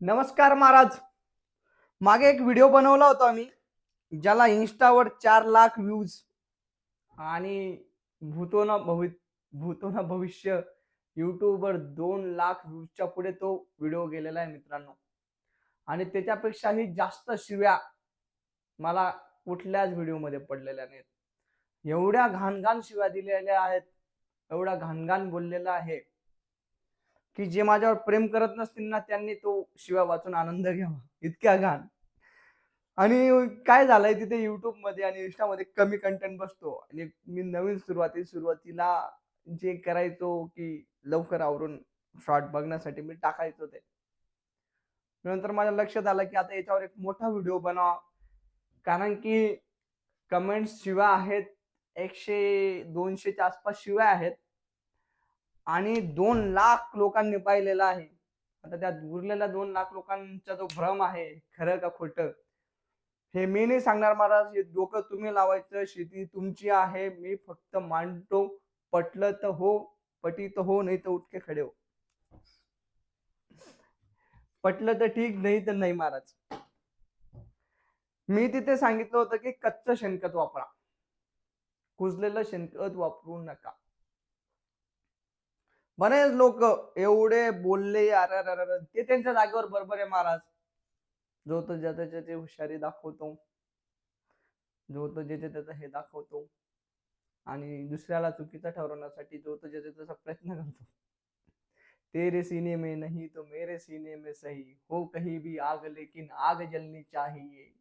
नमस्कार महाराज. मागे एक व्हिडिओ बनवला होता मी ज्याला इन्स्टावर चार लाख व्ह्यूज आणि भूतोना भवि भूतोना भविष्य युट्यूबवर दोन लाख व्ह्यूजच्या पुढे तो व्हिडिओ गेलेला आहे मित्रांनो. आणि त्याच्यापेक्षाही जास्त शिव्या मला कुठल्याच व्हिडिओमध्ये पडलेल्या नाहीत. एवढ्या घाणघाण शिव्या दिलेल्या आहेत एवढा घाणघाण बोललेला आहे. की जे माझ्यावर प्रेम करत नसतील ना त्यांनी तो शिवा वाचून आनंद घ्यावा. इतक्या घाण. आणि काय झालंय तिथे युट्यूबमध्ये आणि इंस्टामध्ये कमी कंटेंट बसतो. आणि मी नवीन सुरुवाती सुरुवातीला जे करायचो की लवकर आवरून शॉर्ट बघण्यासाठी मी टाकायचो ते. नंतर माझ्या लक्षात आलं की आता याच्यावर एक मोठा व्हिडिओ बनवा. कारण की कमेंट्स शिवा आहेत एकशे दोनशेच्या आसपास शिवाय आहेत. आणि दोन लाख लोकांनी पाहिलेला आहे. आता त्या उरलेल्या दोन लाख लोकांचा जो भ्रम आहे खरं का खोटं? हे मी नाही सांगणार महाराज हे डोकं तुम्ही लावायचं शेती तुमची आहे मी फक्त मांडतो पटलं तर हो पटी तर हो नाही तर उठके खडे हो. पटलं तर ठीक नाही तर नाही महाराज. मी तिथे सांगितलं होतं की कच्चं शेणखत वापरा. कुजलेलं शेणखत वापरू नका. बरेच लोक एवढे बोलले अरे अरे ते त्यांच्या जागेवर बरोबर आहे महाराज. जो तो ज्याच्या ते हुशारी दाखवतो जो तो ज्याच्या त्याचा हे दाखवतो आणि दुसऱ्याला चुकीचा ठरवण्यासाठी जो तो ज्याचा त्याचा प्रयत्न करतो. तेरे सीने में नहीं तो मेरे सीने में सही. हो कहीं भी आग लेकिन आग जलनी चाहिए.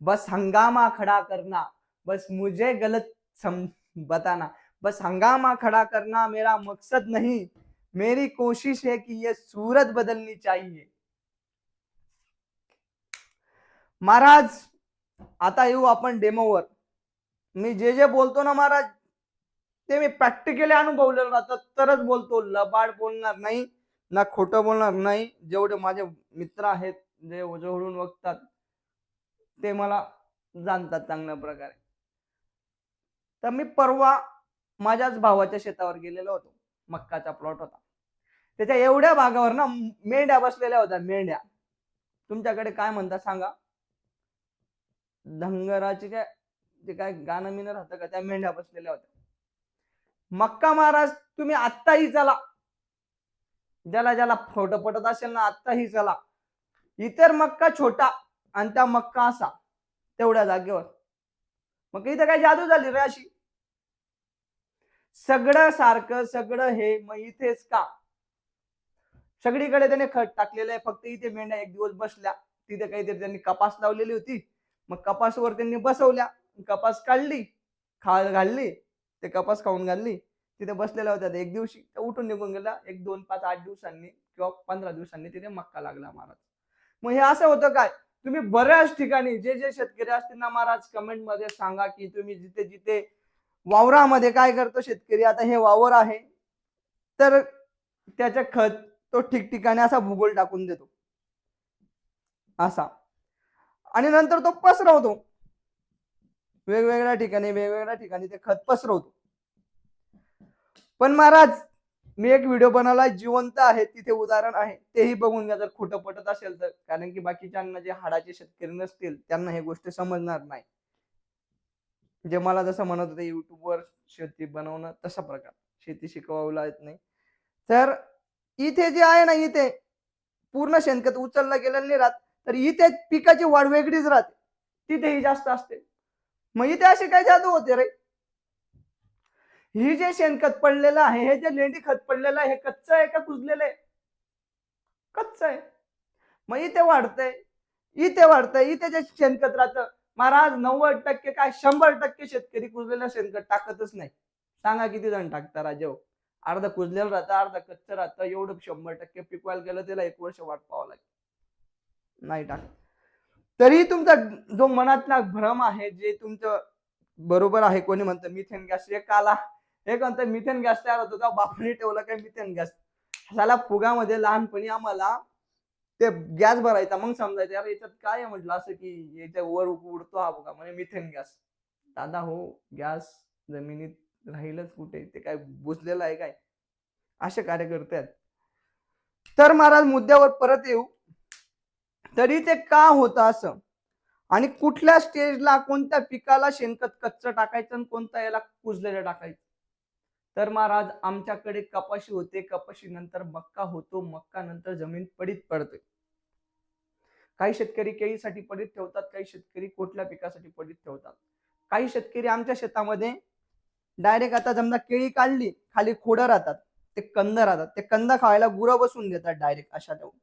बस हंगामा खड़ा करना. बस मुझे गलत सम बताना. बस हंगामा खड़ा करना मेरा मकसद नहीं। मेरी कोशिश है कि ये सूरत बदलनी चाहिए। महाराज आता येऊ आपण डेमोवर मी जे जे बोलतो ना महाराज ते मी प्रॅक्टिकली अनुभवलेलं राहतं. तरच बोलतो लबाड बोलणार नाही ना खोटं बोलणार नाही. जेवढे माझे मित्र आहेत जे जवळून बघतात ते मला जाणतात चांगल्या प्रकारे. तर मी परवा माझ्याच भावाच्या शेतावर गेलेलो होतो. मक्काचा प्लॉट होता. त्याच्या एवढ्या भागावर ना मेंढ्या बसलेल्या होत्या मेंढ्या. तुमच्याकडे काय म्हणतात सांगा? धंगराची काय जे काय गाणं मिनं राहतं का त्या मेंढ्या बसलेल्या होत्या. मक्का महाराज तुम्ही आत्ताही चला. ज्याला ज्याला फोटो पटत असेल ना आत्ताही चला. इतर मक्का छोटा आणि त्या मक्का असा तेवढ्या जागेवर. मग इथं काय जादू झाली रे अशी? सगळं सारखं सगळं हे मग इथेच का? सगळीकडे त्याने खत टाकलेलं आहे. फक्त इथे मेंढ्या एक दिवस बसल्या. तिथे काहीतरी त्यांनी कपास लावलेली होती. मग कपासवर त्यांनी बसवल्या. कपास काढली खा घालली ते कपास खाऊन घालली. तिथे बसलेल्या होत्या एक दिवशी. उठून निघून गेला. एक दोन पाच आठ दिवसांनी किंवा पंधरा दिवसांनी तिथे मक्का लागला महाराज. मग हे असं होतं काय? तुम्ही बऱ्याच ठिकाणी जे जे शेतकरी असतील ना महाराज कमेंटमध्ये सांगा की तुम्ही जिथे जिथे वावरामध्ये काय करतो शेतकरी? आता हे वावर आहे. तर त्याच्या खत तो ठिकठिकाणी असा भूगोल टाकून देतो. असा. आणि नंतर तो पसरवतो. वेगवेगळ्या ठिकाणी वेगवेगळ्या ठिकाणी ते खत पसरवतो. पण महाराज मी एक व्हिडिओ बनवला जिवंत आहे तिथे उदाहरण आहे. तेही बघून घ्या जर खोटं पटत असेल तर. कारण की बाकीच्यांना जे हाडाचे शेतकरी नसतील त्यांना हे गोष्ट समजणार नाही. जे मला जसं म्हणत होते युट्यूबवर शेती बनवणं तसा प्रकार. शेती शिकवायला येत नाही. तर इथे जे आहे ना इथे पूर्ण शेणखत उचललं गेलेलं नाही राहत. तर इथे पिकाची वाढ वेगळीच राहते. तिथेही जास्त असते. मग इथे असे काय जादू होते रे? ही जे शेणखत पडलेलं आहे हे जे लेंडी खत पडलेलं आहे हे कच्चं आहे का कुजलेलं आहे? कच्च आहे. मग इथे वाढतंय. इथे वाढतंय. इथे जे शेणखत राहतं महाराज नव्वद टक्के काय? शंभर टक्के शेतकरी कुजलेलं शेणखत टाकतच नाही. सांगा किती जण टाकता राजेव हो? अर्ध कुजलेलं राहतं अर्ध कच्चं राहतं. एवढं शंभर टक्के पिकवायला गेलं त्याला एक वर्ष वाट पाहावं लागेल. नाही टाकत. तरी तुमचा जो मनातला भ्रम आहे जे तुमचं बरोबर आहे कोणी म्हणतं मिथेन गॅस एक आला हे म्हणतं मिथेन गॅस तयार होतो? का बापाने ठेवला काय मिथेन गॅस झाला फुगामध्ये लहानपणी आम्हाला ते गॅस भरायचा. मग समजायचं यार याच्यात काय आहे? म्हटलं असं की याच्या वर उडतो हा बघा. म्हणजे मिथेन गॅस. दादा हो गॅस जमिनीत राहीलच कुठे? ते काय बुजलेलं आहे काय? असे कार्यकर्ते आहेत. तर महाराज मुद्द्यावर परत येऊ. तरी ते का होतं असं? आणि कुठल्या स्टेजला कोणत्या पिकाला शेणखत कच्चं टाकायचं आणि कोणत्या याला कुजलेलं टाकायचं? तर महाराज आमच्याकडे कपाशी होते. कपाशी नंतर मक्का होतो. मक्का नंतर जमीन पडीत पडते. काही शेतकरी केळीसाठी पडीत ठेवतात. काही शेतकरी कुठल्या पिकासाठी पडीत ठेवतात? काही शेतकरी आमच्या शेतामध्ये डायरेक्ट आता समजा केळी काढली खाली खोडं राहतात. ते कंद राहतात. ते कंद खायला गुरं बसून देतात डायरेक्ट अशा ठेवून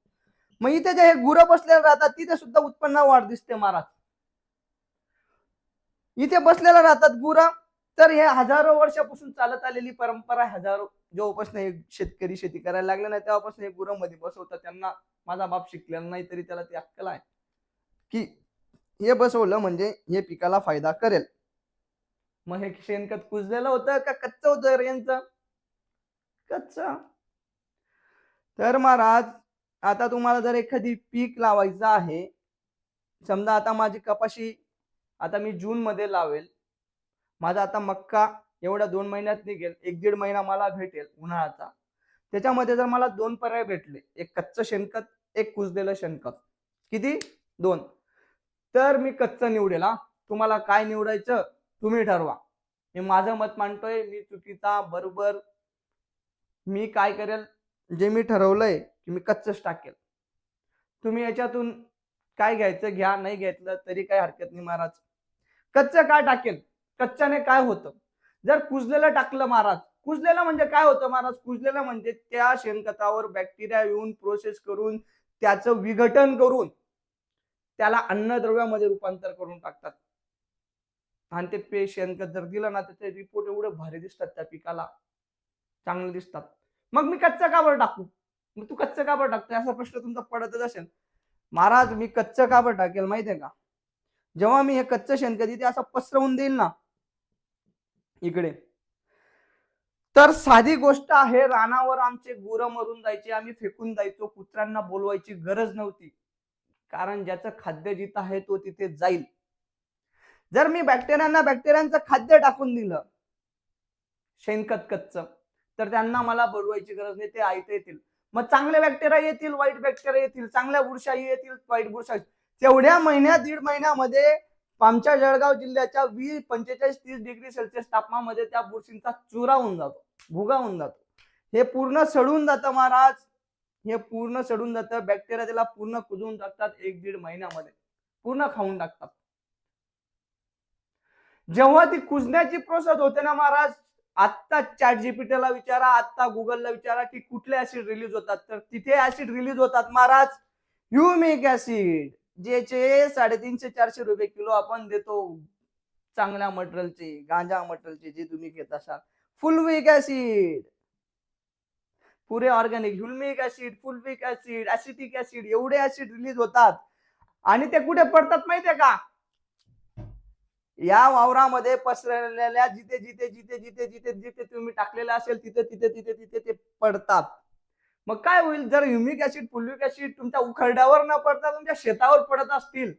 मग इथे जे हे गुरं बसलेले राहतात तिथे सुद्धा उत्पन्न वाढ दिसते महाराज. इथे बसलेला राहतात गुरं. तर हे हजारो वर्षापासून चालत आलेली परंपरा आहे. हजारो जेव्हापासून एक शेतकरी शेती करायला लागले नाही तेव्हापासून एक गुरामध्ये बसवतात. त्यांना माझा बाप शिकलेला नाही तरी त्याला ती अक्कल आहे. की हे बसवलं म्हणजे हे पिकाला फायदा करेल. मग हे शेणखत कुजलेलं होतं का कच्चं होतं रे यांचं? कच्च. तर महाराज आता तुम्हाला जर एखादी पीक लावायचं आहे समजा आता माझी कपाशी आता मी जून मध्ये लावेल माझा आता मक्का एवढ्या दोन महिन्यात निघेल एक दीड महिना मला भेटेल उन्हाळ्याचा. त्याच्यामध्ये जर मला दोन पर्याय भेटले एक कच्चं शेणखत एक कुजलेलं शेणखत. किती? दोन. तर मी कच्चं निवडेल हा. तुम्हाला काय निवडायचं तुम्ही ठरवा. मी माझं मत मांडतोय मी चुकीचा बरोबर. मी काय करेल जे मी ठरवलंय की मी कच्चच टाकेल. तुम्ही याच्यातून काय घ्यायचं घ्या नाही घेतलं तरी काही हरकत नाही महाराज. कच्चं काय टाकेल? कच्च्याने काय होतं? जर कुजलेलं टाकलं महाराज कुजलेलं म्हणजे काय होतं महाराज? कुजलेलं म्हणजे त्या शेणखतावर बॅक्टेरिया येऊन प्रोसेस करून त्याचं विघटन करून त्याला अन्नद्रव्यामध्ये रूपांतर करून टाकतात. आणि ते पे शेणखत जर दिलं ना तर ते रिपोर्ट एवढे भारी दिसतात त्या पिकाला. चांगले दिसतात. मग मी कच्चं का बरं टाकू? मग तू कच्चं का बरं टाकतोय? असा प्रश्न तुमचा पडतच असेल. महाराज मी कच्चं का बरं टाकेल माहितीये का? जेव्हा मी हे कच्चं शेणखत इथे असं पसरवून देईल ना इकडे. तर साधी गोष्ट आहे रानावर आमचे गुरं मरून जायचे आम्ही फेकून जायचो कुत्र्यांना बोलवायची गरज नव्हती. कारण ज्याचं खाद्य जिथं आहे तो तिथे जाईल. जर मी बॅक्टेरियांना बॅक्टेरियांचं खाद्य टाकून दिलं शेणखत कच्च तर त्यांना मला बोलवायची गरज नाही ते ऐकता येतील. मग चांगले बॅक्टेरिया येतील वाईट बॅक्टेरिया येतील चांगल्या बुरशाही येतील वाईट बुरशा. तेवढ्या महिन्यात दीड महिन्यामध्ये आमच्या जळगाव जिल्ह्याच्या वीस पंचेचाळीस तीस डिग्री सेल्सिअस तापमानामध्ये त्या बुरशींचा चुरा होऊन जातो भुगा होऊन जातो. हे पूर्ण सडून जातं महाराज. हे पूर्ण सडून जातं. बॅक्टेरिया त्याला पूर्ण कुजवून टाकतात एक दीड महिन्यामध्ये. पूर्ण खाऊन टाकतात. जेव्हा ती कुजण्याची प्रोसेस होते ना महाराज आत्ता चॅट जीपीटीला विचारा आत्ता गुगलला विचारा की कुठले ऍसिड रिलीज होतात. तर तिथे ऍसिड रिलीज होतात महाराज. ह्युमिक ऍसिड ज्याचे साडेतीनशे चारशे रुपये किलो आपण देतो चांगल्या मटेरियलचे गांजा मटेरियलचे जे तुम्ही घेत असाल. फुलविक ऍसिड पुरे organic humic acid fulvic acid acetic acid एवढे ऍसिड रिलीज होतात. आणि ते कुठे पडतात माहितीये का? या वावरामध्ये पसरलेल्या जिथे जिथे जिथे जिथे जिथे जिथे तुम्ही टाकलेलं असेल तिथे तिथे तिथे तिथे ते पडतात. मग काय होईल? जर ह्युमिक ऍसिड फुलविक ऍसिड तुमच्या उखरड्यावर न पडता तुमच्या शेतावर पडत असतील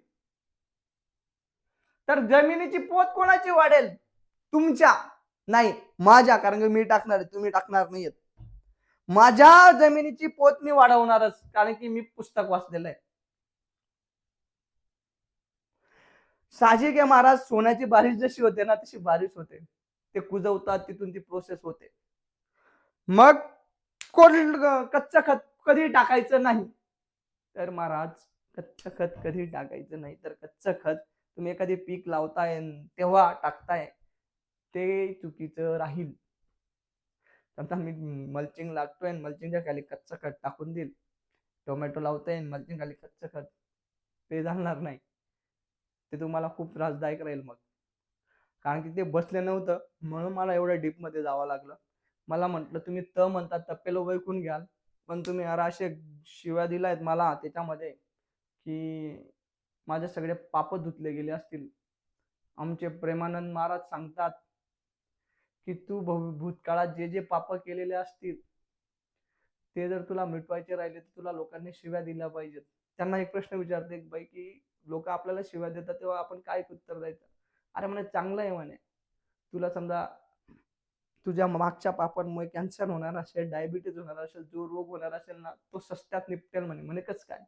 तर जमिनीची पोत कोणाची वाढेल? तुमच्या. नाही माझ्या कारण की मी टाकणार आहे तुम्ही टाकणार नाहीयेत. माझ्या जमिनीची पोत मी वाढवणारच कारण की मी पुस्तक वाचलेलं आहे. साहजिक आहे महाराज सोन्याची बारिश जशी होते ना तशी बारिश होते. ते कुजवतात तिथून ती प्रोसेस होते. मग कोण कच्चं खत कधी टाकायचं नाही. तर महाराज कच्चं खत कधी टाकायचं नाही. तर कच्चं खत तुम्ही एखादी पीक लावताय तेव्हा टाकताय ते चुकीचं राहील. समजा मी मल्चिंग लागतोय मल्चिंगच्या खाली कच्चं खत टाकून देईल. टोमॅटो लावताय मल्चिंग खाली कच्चं खत ते जाणार नाही. ते तुम्हाला खूप त्रासदायक राहील मग. कारण की ते बसले नव्हतं म्हणून मला एवढ्या डीपमध्ये जावं लागलं. मला म्हटलं तुम्ही त म्हणतात तप्पेलो ओळखून घ्याल पण तुम्ही अरे असे शिव्या दिलायत मला त्याच्यामध्ये की माझे सगळे पाप धुतले गेले असतील. आमचे प्रेमानंद महाराज सांगतात की तू भूतकाळात जे जे पाप केलेले असतील ते जर तुला मिटवायचे राहिले तर तुला लोकांनी शिव्या दिल्या पाहिजेत. त्यांना एक प्रश्न विचारते एक बाई की लोक आपल्याला शिव्या देतात तेव्हा आपण काय उत्तर द्यायचं? अरे म्हणे चांगलं आहे म्हणे. तुला समजा तुझ्या मागच्या पापांमुळे कॅन्सर होणार असेल डायबिटीज होणार असेल जो रोग होणार असेल ना तो सस्त्यात निपटेल म्हणे. म्हणे कस काय?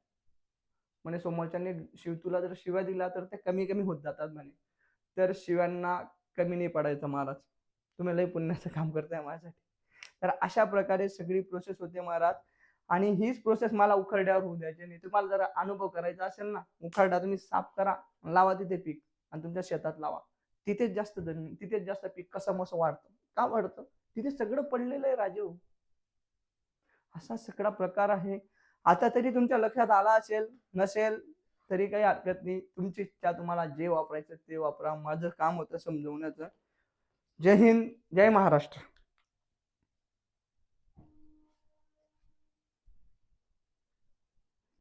म्हणे समोरच्याने शिव तुला जर शिव्या दिला तर ते कमी कमी होत जातात म्हणे. तर शिव्यांना कमी नाही पडायचं महाराज. तुम्ही लय पुण्याचं काम करताय माझ्यासाठी. तर अशा प्रकारे सगळी प्रोसेस होते महाराज. आणि हीच प्रोसेस मला उखरड्यावर होऊ द्यायची नाही तुम्हाला जर अनुभव करायचा असेल ना उखरडा तुम्ही साफ करा लावा तिथे पीक आणि तुमच्या शेतात लावा. तिथेच जास्त जमीन तिथेच जास्त पीक कसं मसं वाढतं. का वाढतं? तिथे सगळं पडलेलं आहे राजीव असा सगळा प्रकार आहे. आता तरी तुमच्या लक्षात आला असेल नसेल तरी काही हरकत नाही. तुमची इच्छा तुम्हाला जे वापरायचं ते वापरा. माझं काम होतं समजवण्याचं. जय हिंद जय महाराष्ट्र.